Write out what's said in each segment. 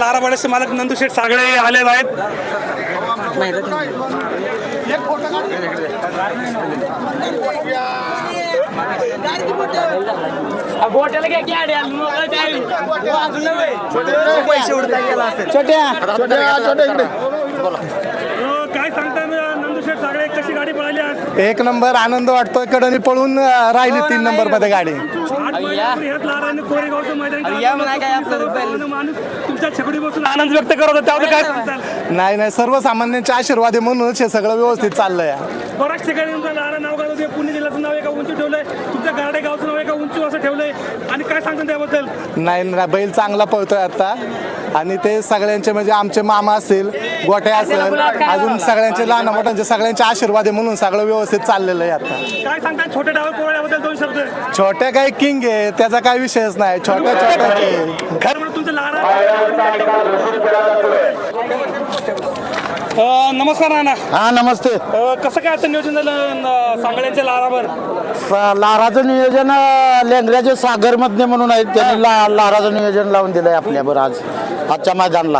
तारावाड्याचे मालक नंदू शेठ सागळे आलेले आहेत. मोकळं द्यावी वाजून नव्हे अं, काय सांगताय नंदू शेठ सागळे कशी गाडी पळाली आज एक नंबर आनंद वाटतोय कडनी पळून राहिली तीन नंबरमध्ये गाडी. आनंद व्यक्त करत होता त्यावर काय नाही नाही सर्वसामान्यांचे आशीर्वाद म्हणूनच हे सगळं व्यवस्थित चाललंय. बऱ्याच ठिकाणी पुणे जिल्ह्याचं नाव एका उंची ठेवलंय तुमच्या गाडे गावचं असं ठेवलंय आणि काय सांगता त्याबद्दल? नाही नाही बैल चांगला पळतोय आता. आणि ते सगळ्यांचे म्हणजे आमचे मामा असतील गोट्या असेल अजून सगळ्यांचे लहान मोठ्यांचे सगळ्यांचे आशीर्वाद आहे म्हणून सगळं व्यवस्थित चाललेलं आहे आता. काय सांगता छोट्या डावर कोवळ्याबद्दल दोन शब्द. छोट्या काही किंग आहे त्याचा काही विषयच नाही. छोट्या छोट्या खरं तुमचं अं, नमस्कार नाना. हा नमस्ते. अं, कसं काय आता नियोजन झालं न- सांगड्यांच्या लारावर? स- लाराचं नियोजन अं, लेंगऱ्याचे सागर मधने म्हणून आहेत त्यांनी ला लाराचं नियोजन लावून दिलंय आपल्यावर आज आजच्या मैदानला.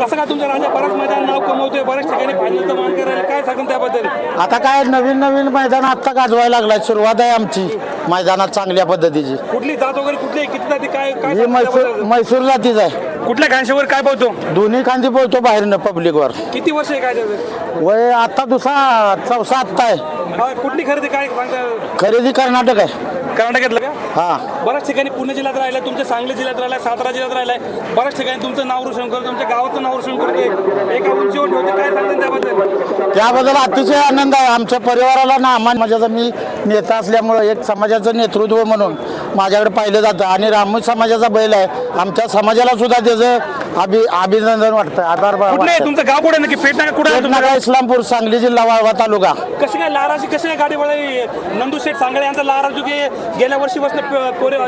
कसं काय तुमच्या राजा बऱ्याच मैदान नाव कमवतोय बऱ्याच ठिकाणी फायनलचं मान करायला काय सांगून त्याबद्दल? आता काय नवीन नवीन मैदान आत्ता गाजवायला लागलाय सुरुवात आहे आमची. मैदानात चांगल्या पद्धतीची. कुठली जात वगैरे कुठली आहे? किती जाती? काय काय ही मैसूर? मैसूर जातीच आहे. कुठल्या घांशावर काय पाहतो दोन्ही खांदी बोलतो बाहेरनं पब्लिकवर. किती वर्ष आहे काय त्याचं? वय आता दुसरा चौसा आत्ता आहे. हा, कुठली खरेदी काय सांगता? खरेदी कर्नाटक आहे. कर्नाटकातलं का? हा. बऱ्याच ठिकाणी पुणे जिल्ह्यात राहिलाय तुमच्या सांगली जिल्ह्यात राहिलाय सातारा जिल्ह्यात राहिलाय. बऱ्याच ठिकाणी तुमचं नाव रोशन करतो तुमच्या गावाचं नाव रोशन करतोय एका उंचीवर ठेवते काय सांगता त्याबद्दल? त्याबद्दल अतिशय आनंद आहे. आमच्या परिवाराला ना आम्हा समाजाचा मी नेता असल्यामुळं एक समाजाचं नेतृत्व म्हणून माझ्याकडे पाहिलं जातं. आणि रामू समाजाचा बैल आहे. आमच्या समाजाला सुद्धा त्याचं अभि अभिनंदन वाटतं आधार कुठलं आहे? तुमचं गाव कुठे नक्की पेटना कुठे आहे तुमचं इस्लामपूर सांगली जिल्हा वाळवा तालुका. कशी काय लाराची कशी काय गाडी वळली? नंदू शेठ सांगळे यांचा लारा जो की गेल्या वर्षी बसणं कोरे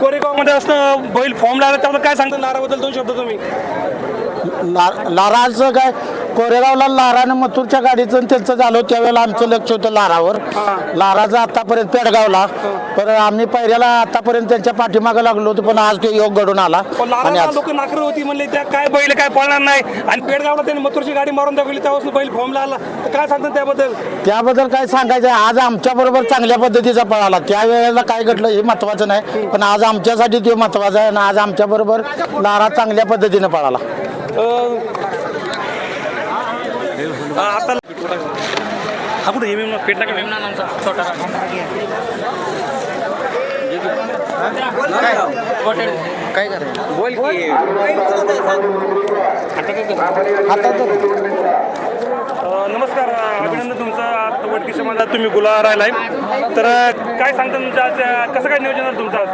कोरेगावमध्ये असणं बैल फॉर्म लागला त्याबद्दल काय सांगता? लाराबद्दल दोन शब्द तुम्ही. ला- लाराचं काय? कोरेगावला लारानं मथुरच्या गाडीचं आणि त्यांचं झालं त्यावेळेला आमचं लक्ष होतं लारावर. लाराचं आतापर्यंत पेडगावला. पण आम्ही पहिल्याला आतापर्यंत त्यांच्या पाठीमागे लागलो होतो पण आज तो योग घडून आला. आणि लारा आज लोक नाकर होती म्हणले त्या काय बैल काय पळणार नाही. आणि पेडगावला त्यांनी मथुरची गाडी मारून दाखवली त्यापासून बैल फॉर्मला आला. तर काय सांगतात त्याबद्दल? त्याबद्दल काय सांगायचं आहे, आज आमच्या बरोबर चांगल्या पद्धतीचा पळाला त्यावेळेला काय घडलं हे महत्वाचं नाही पण आज आमच्यासाठी ते महत्वाचं आहे आणि आज आमच्या बरोबर लारा चांगल्या पद्धतीने पळाला. आता हा कुठे? पेटला का छोटा अं, नमस्कार. अभिनंदन तुमचं. वडकी समाजात तुम्ही गुला राहिलाय. तर काय सांगता तुमचं आज कसं काय नियोजन झालं तुमचं आज?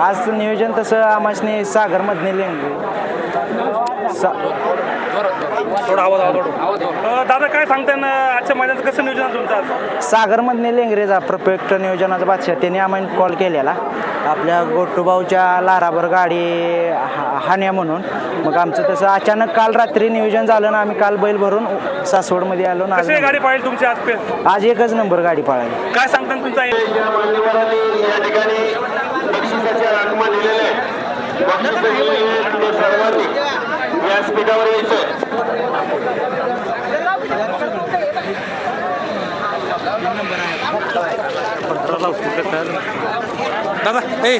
आज नियोजन तसं आमासने सागरमधने लेंगरे सा थोडा आवाज आवाज अं, दादा काय सांगताय ना आजच्या मैदानाचं कसं नियोजन तुमचं आज? सागरमधने परफेक्ट नियोजनाचा बादशाह. त्याने आम्हाला कॉल केलेला. आपल्या गोटूभाऊच्या लारावर गाडी हा- हाण्या म्हणून. मग आमचं तसं अचानक काल रात्री नियोजन झालं ना आम्ही काल बैल भरून सासवडमध्ये आलो ना कशी गाडी पाहिजे तुमची आज पे आज एकच नंबर गाडी पळाली. काय सांगता ना तुमचा मान्यवरांनी या ठिकाणी सर्वांनी व्यासपीठावर यायचं. दादा ए.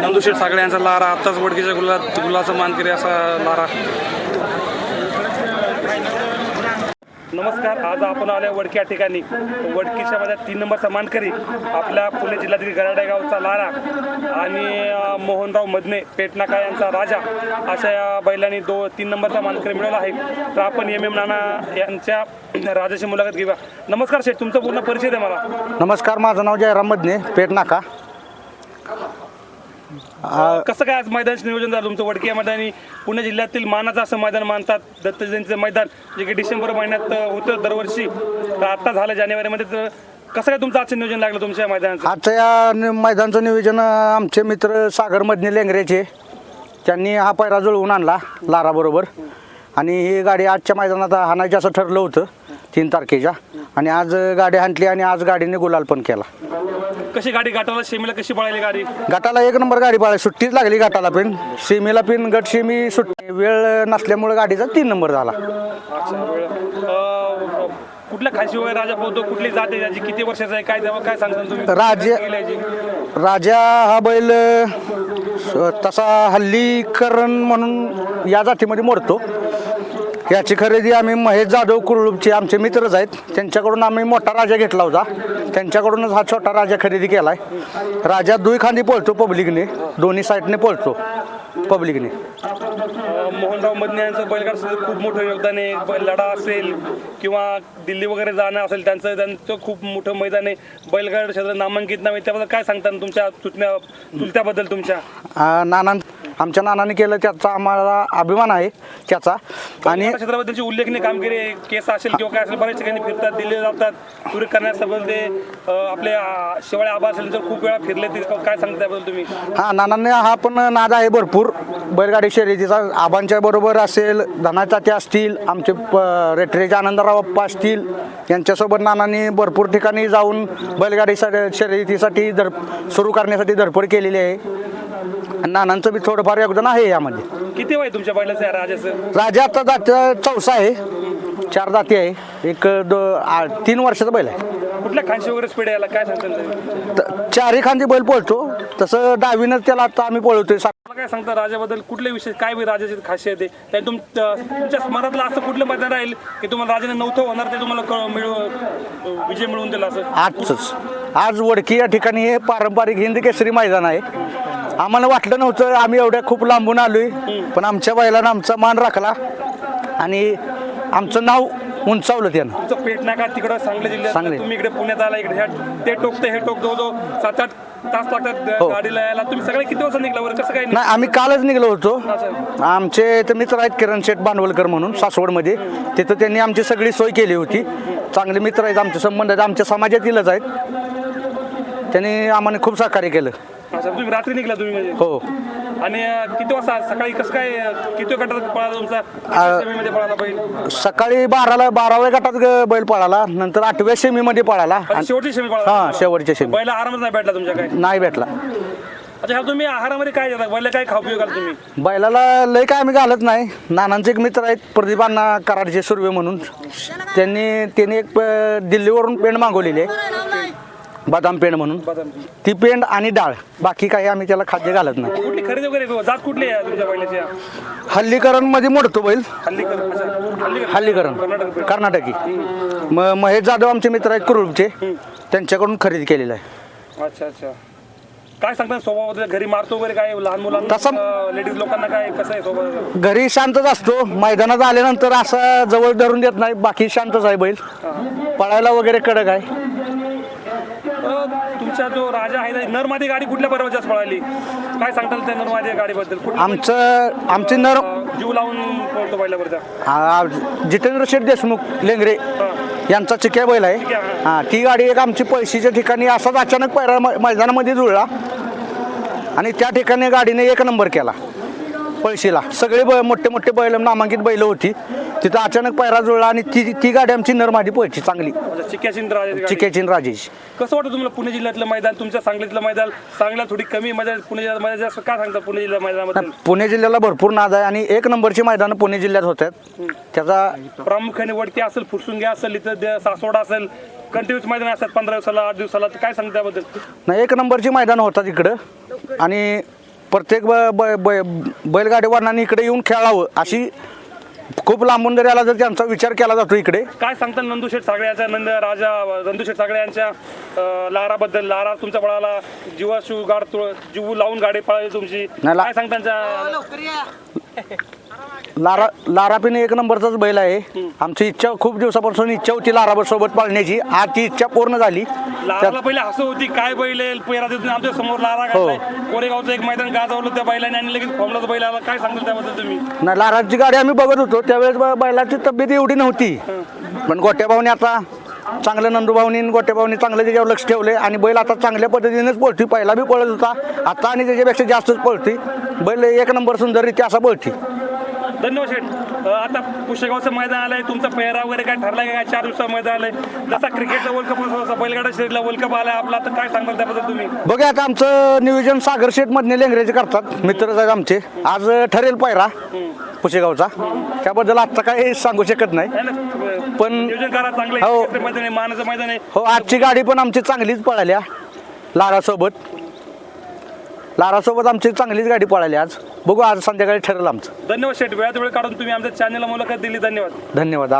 नंदुशेठ सागळे यांचा लारा आत्ताच वडकीच्या गुला गुलाचा मानकरी असा लारा. नमस्कार आज आपण आल्या वडकी या ठिकाणी. वडकीच्या मध्ये तीन नंबरचा मानकरी आपल्या पुणे जिल्ह्यातील गराडे गावचा लारा आणि मोहनराव मदने पेटनाका यांचा राजा अशा या बैलांनी दो तीन नंबरचा मानकरी मिळवला आहे. तर आपण एम एम नाना यांच्या राजाची मुलाखत घेऊया. नमस्कार शेठ तुमचा पूर्ण परिचय आहे मला. नमस्कार माझं नाव जयराम मदने पेट कसं काय आज मैदानाचं नियोजन झालं तुमचं? वडकी या मैदानी पुणे जिल्ह्यातील मानाचं असं मैदान मानतात. दत्त जयंतीचं मैदान जे की डिसेंबर महिन्यात अं, होतं दरवर्षी. तर आता झालं जानेवारीमध्ये तर कसं काय तुमचं आजचं नियोजन लागलं तुमच्या मैदानाचं? आजच्या या नि- मैदानचं नियोजन अं, आमचे मित्र सागर मधने लेंगरेचे. त्यांनी हा पैरा जुळवून आणला लाराबरोबर. आणि ही गाडी आजच्या मैदानात हाणायची असं ठरलं होतं तीन तारखेच्या. आणि आज गाडी हांटली आणि आज गाडीने गुलाल पण केला. कशी गाडी गाठाला? शेमीला कशी पळाली गाडी? गटाला एक नंबर गाडी पळाली. सुट्टीच लागली गटाला पिन सीमेला पिन गट सीमी सुट्टी. वेळ नसल्यामुळे गाडीचा तीन नंबर झाला. अं, कुठल्या खाशी वगैरे राजा पोहतो? कुठली जाते त्याची? किती वर्षाचा आहे? काय तेव्हा काय सांगताल तुम्ही? राजे- हा बैल अ, तसा हल्लीकरण म्हणून या जातीमध्ये मोडतो. याची खरेदी आम्ही महेश जाधव कुरळूपचे आमचे मित्रच आहेत. त्यांच्याकडून आम्ही मोठा राजा घेतला होता. त्यांच्याकडूनच हा छोटा राजा खरेदी केलाय. राजा दुई खांदी पळतो पब्लिकने दोन्ही साईडने पळतो पब्लिकने. मोहनराव मदने यांचं बैलगाड क्षेत्रात खूप मोठं योगदान आहे. लढा असेल किंवा दिल्ली वगैरे जाणं असेल त्यांचं त्यांचं खूप मोठं मैदान आहे. बैलगाड क्षेत्र नामांकित नाव. त्याबद्दल काय सांगता तुमच्या चुकण्या चुलत्याबद्दल तुमच्या? अ, नाना आमच्या नानाने केलं त्याचा आम्हाला अभिमान आहे त्याचा. आणि क्षेत्राबद्दलची उल्लेखनीय कामगिरी. केस असेल किंवा काय असेल बऱ्याच ठिकाणी फिरतात दिल्ली जातात ते अं, आपले अं, शेवाळे आबा असेल तर खूप वेळा फिरले ते. काय सांगता त्याबद्दल तुम्ही? हा नानांनी हा पण नाद आहे भरपूर. बैलगाडी शर्यतीचा आबांच्या बरोबर असेल धनाच्या त्या असतील आमचे प- रेटरेचे आनंदराव अप्पा असतील यांच्यासोबत नानांनी भरपूर ठिकाणी जाऊन बैलगाडी शर्य- शर्यतीसाठी धड सुरू करण्यासाठी धडपड केलेली आहे. आणि नानांचं बी थोडंफार योगदान आहे यामध्ये. किती वय तुमच्या बैलाचं या राजाचं? राजा आता जात चौसा आहे. चार जाती आहे. एक दो आ- तीन वर्षाचा बैल आहे. कुठल्या खांशी वगैरे स्पीड याला? काय सांगता तुम्ही? त- चारही खांदी बैल पळतो. तसं डावीनं त्याला आता आम्ही पळवतोय. काय सांगता राजाबद्दल कुठले विषय काय बी राजाची खासियत आहे? त्या तुम तुमच्या स्मरणातलं असं कुठलं मैदान राहील की तुम्हाला राजाने नव्हतं होणार ते तुम्हाला क- मिळव विजय मिळवून दिला असं? आजच. आज वडकी या ठिकाणी हे पारंपरिक हिंद केसरी मैदान आहे. आम्हाला वाटलं नव्हतं आम्ही एवढ्या खूप लांबून आलोय. पण आमच्या बैलानं आमचा मान राखला. आणि आमचं नाव उंचावलं त्यानं. तुमचं पेट नाका तिकडं सांगली जिल्ह्यात? सांगली. तुम्ही इकडे पुण्यात आला इकडे ह्या- ते टोकते हे टोक जवळ सात आठ तास लागतात हो. गाडीला यायला. तुम्ही सगळे किती वाजता निघला बरं? कसं काय नाही आम्ही कालच निघलो होतो. आमचे इथं मित्र आहेत किरण शेठ बांडवलकर म्हणून सासवडमध्ये. तिथं त्यांनी आमची सगळी सोय केली होती. चांगले मित्र आहेत आमचे संबंध आहेत आमच्या समाजातीलच आहेत. त्यांनी आम्हाला खूप सहकार्य केलं. अच्छा तुम्ही रात्री निघला तुम्ही म्हणजे? हो. आणि किती वाजता? सकाळी कसं काय किती गटात पळाला तुमचा? सेमीमध्ये पळाला बैल? सकाळी बाराला बाराव्या गटात बैल पळाला. नंतर आठव्या सेमीमध्ये पळाला. आणि शेवटची सेमी पळाला? हा शेवटच्या सेमी बैला आरामच नाही भेटला तुमच्या काय नाही भेटला. अच्छा ह्या तुम्ही आहारामध्ये काय देता? बैला काय खाऊ पिऊ घाल तुम्ही? बैलाला लय काय आम्ही घालत नाही. नानांचे एक मित्र आहेत प्रदीप अण्णा कराडचे सुर्वे म्हणून. त्यांनी त्यांनी एक प- दिल्लीवरून पेंड मागवलेली आहे. बदाम पेंड म्हणून. बदामची. ती पेंड आणि डाळ बाकी काही आम्ही त्याला खाद्य घालत नाही. कुठली खरेदी वगैरे आहे? जात कुठली आहे तुमच्या बैलाची हल्लीकरणमध्ये मोडतो बैल. हल्ली कर अच्छा, हल्ली हल्लीकरण. कर्नाटक म महेश जाधव आमचे मित्र आहेत कुरुळचे त्यांच्याकडून खरेदी केलेलं आहे. अच्छा अच्छा. काय सांगता स्वभावाबद्दल? घरी मारतो वगैरे काय? लहान मुलांना तसं- लेडीज लोकांना काय? कसं आहे स्वभाव? घरी शांतच असतो. मैदानात आल्यानंतर असं जवळ धरून देत नाही. बाकी शांतच आहे बैल. पळायला वगैरे कडक आहे. तुमचा जो राजा आहे ना, नरमादी गाडी कुठल्या बरोबर जास्त पळाली काय सांगताल त्या नरमादी गाडीबद्दल? आमचं आमची नर जीव लावून पळतो बैलावरचा आ- जितेंद्र शेठ देशमुख लेंगरे यांचा चिक्या बैल आहे. हा. ती गाडी एक आमची पैशीच्या ठिकाणी असाच अचानक पैरा मैदानामध्ये जुळला. आणि त्या ठिकाणी गाडीने एक नंबर केला. पळशीला. सगळे ब मोठे मोठे बैल नामांकित बैल होती. तिथं अचानक पैरा जुळला आणि ती ती गाडी आमची नरमादी पळची चांगली. अच्छा, चिक्याची आणि राजाची गाडी. चिक्याची आणि राजेची कसं वाटतं तुम्हाला पुणे जिल्ह्यातलं मैदान? तुमच्या सांगलीतलं मैदान सांगलीला थोडी कमी मजा पुणे जिल्ह्यात जास्त काय सांगता पुणे जिल्ह्या मैदानाबद्दल? पुणे जिल्ह्याला भरपूर नाद आहे आणि एक नंबरची मैदानं पुणे जिल्ह्यात होत आहेत. त्याचा प्रामुख्याने वडकी असेल फुरसुंगे असेल इथं सासवड असेल कंटिन्यूस मैदान असतात पंधरा दिवसाला आठ दिवसाला. काय सांगता त्याबद्दल? नाही एक नंबरची मैदान होतात इकडं. आणि प्रत्येक ब ब- ब- बैलगाडीवानांनी इकडे येऊन खेळावं अशी खूप लांबून जरी आला तर त्यांचा विचार केला जातो इकडे. काय सांगता नंदुशेठ सागळ्याच्या नंद राजा नंदुशेठ सागळे यांच्या लाराबद्दल? लारा तुमच्या पळाला जीवाशू गाड तुळ- जीव लावून गाडी पळाली तुमची. नाही, काय सांगता त्यांच्या लारा लारापीने एक नंबरचाच बैल आहे. आमची इच्छा खूप दिवसापासून इच्छा होती लाराबर सोबत पाळण्याची. आज ती इच्छा पूर्ण झाली. लाराला पहिले हसू होती काय बैल आहे? पैरा देतो आमच्यासमोर लारा हो. कोरेगावचं एक मैदान गाजवलं त्या बैलाने आणि लगेच फॉर्मलाच बैल आला. काय सांगता त्याबद्दल तुम्ही? नाही लाराची गाडी आम्ही बघत होतो. त्यावेळेस ब- बैलाची तब्येत एवढी नव्हती. पण गोट्या भाऊने आता चांगलं नंदू भाऊनी गोट्या भाऊनी चांगलं त्याच्यावर लक्ष ठेवले आणि बैल आता चांगल्या पद्धतीनेच पळतोय. पहिला बी पळत होता. आता आणि त्याच्यापेक्षा जास्तच पळतोय. बैल एक नंबर सुंदररीत्या असा पळतोय. धन्यवाद शेठ. आता पुष्यगावचं मैदान आलंय. तुमचा पेहरा वगैरे काय ठरलाय का? काय चार दिवसाचं मैदान आलंय. जसा क्रिकेटचा वर्ल्ड कप जसा बैलगाडा शरीरला वर्ल्ड कप आलाय. आपला तर काय सांगाल त्याबद्दल तुम्ही? बघा आता आमचं नियोजन सागर शेठ मधले लेंगरेचे करतात. मित्रच आहेत आमचे. आज ठरेल पायरा पुशेगावचा. त्याबद्दल आता काही सांगू शकत नाही? पण- नियोजन करा चांगलं हो. मानाचं मैदान आहे. हो आजची गाडी पण आमची चांगलीच पळाल्या. लारासोबत. लारासोबत आमची चांगलीच गाडी पळाली आज. बघू आज संध्याकाळी ठरेल आमचं. धन्यवाद शेठ. वेळात वेळ काढून तुम्ही आमच्या चॅनलला मुलाखत दिली. धन्यवाद. धन्यवाद.